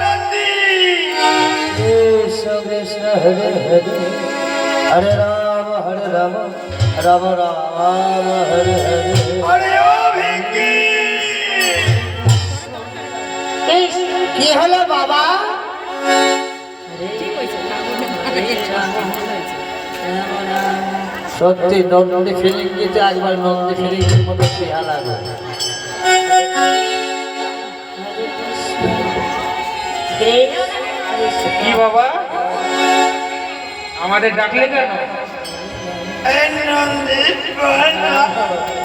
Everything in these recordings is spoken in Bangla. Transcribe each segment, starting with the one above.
নন্দী কৃষ্ণ কৃষ্ণ হরে হরে হরে রাম হরে রাম রাম রাম হরে হরে। আরে ও ভেঙ্গি কি হলো বাবা সত্যি নন্দী ফিলিং দিতে একবার নন্দী ফিলিং মতো পিহা কি বাবা? আমাদের ডাকলে কেন?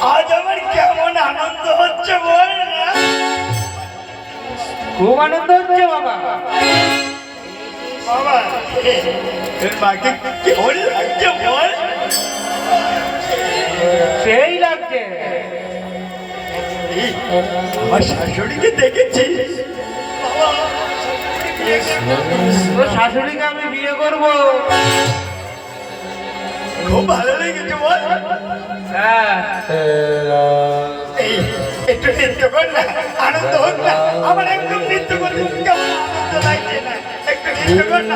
আজ আমার কেমন আনন্দ হচ্ছে বল খুব আনন্দ হচ্ছে বাবা। শাশুড়িকে দেখেছিস বাবা, শাশুড়িকে আমি বিয়ে করব খুব ভালো লেগেছে বল হ্যাঁ একটু নৃত্য কর না আনন্দ হোক না আমার একদম নৃত্য করতে আনন্দ লাগছে না। কৃষ্ণ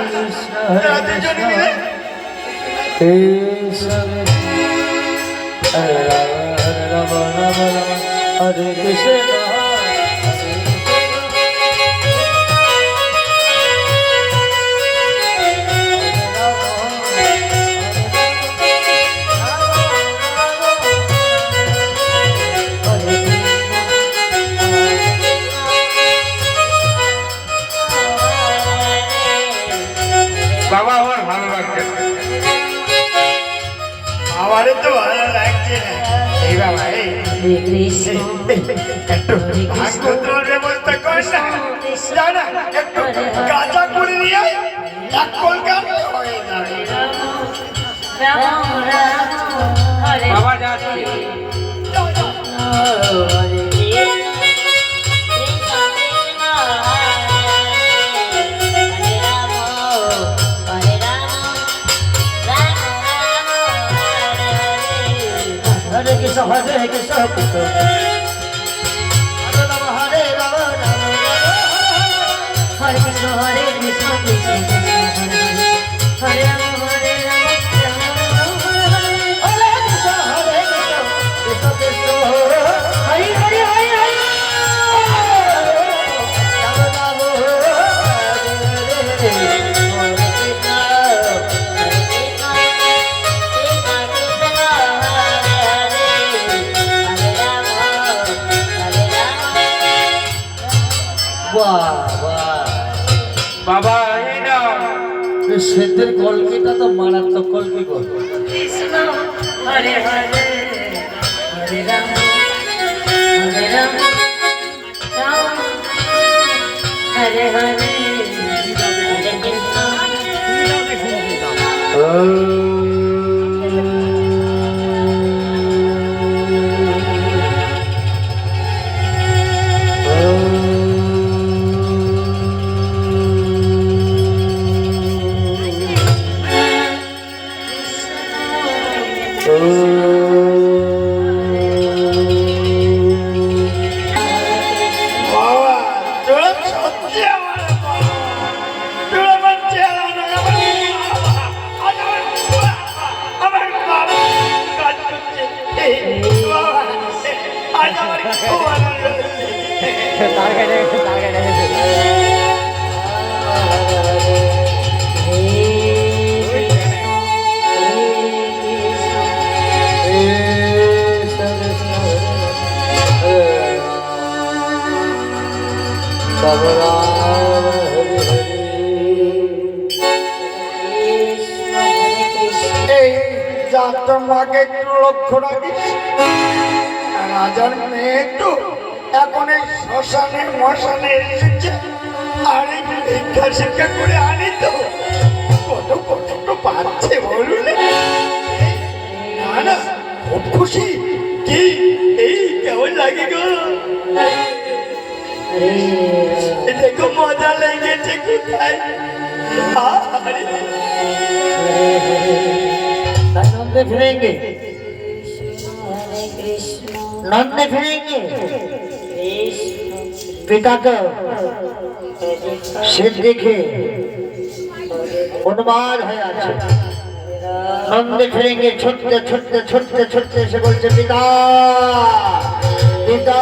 রাম রাম রাম হরে কৃষ্ণ এই বাবা এই একটু ভাগবতর ব্যবস্থা কর না। জানা একটু গাঁজা করে নিয়ে এক কলকাতা হয়ে যাবে রাম রাম হরে বাবা যাচ্ছে হরে হরে বাবা এই নাও। সেদ্ধের কলকিটা তো মারাত্মক কলকি গো। হরে হরে হরে রাম। হরে রাম। হরে হরে হরে কৃষ্ণ। বাবা হচ্ছে। এই যাত্রা মাকে একটু লক্ষ্য রাখিস রাজার মেয়ে তো এখন এই শ্মশানে মশানে এসেছে আর এই শিক্ষা করে আনি তো। কত কষ্ট পাচ্ছে বলুন। না না, খুব খুশি। কি? এই কেমন লাগে গো? দেখো, মজা লেগেছে কোথায়? নন্দে ফিরেঙ্গে। নন্দে ফিরেঙ্গে। পিতাকে সে দেখে উন্মাদ হয়ে আছে। নন্দে ফিরেঙ্গে ছুটতে ছুটতে ছুটতে ছুটতে সে বলছে, পিতা পিতা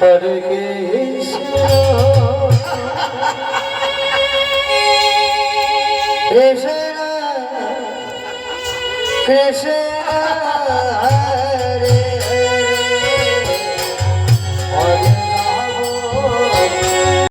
হরে গে Krishna Krishna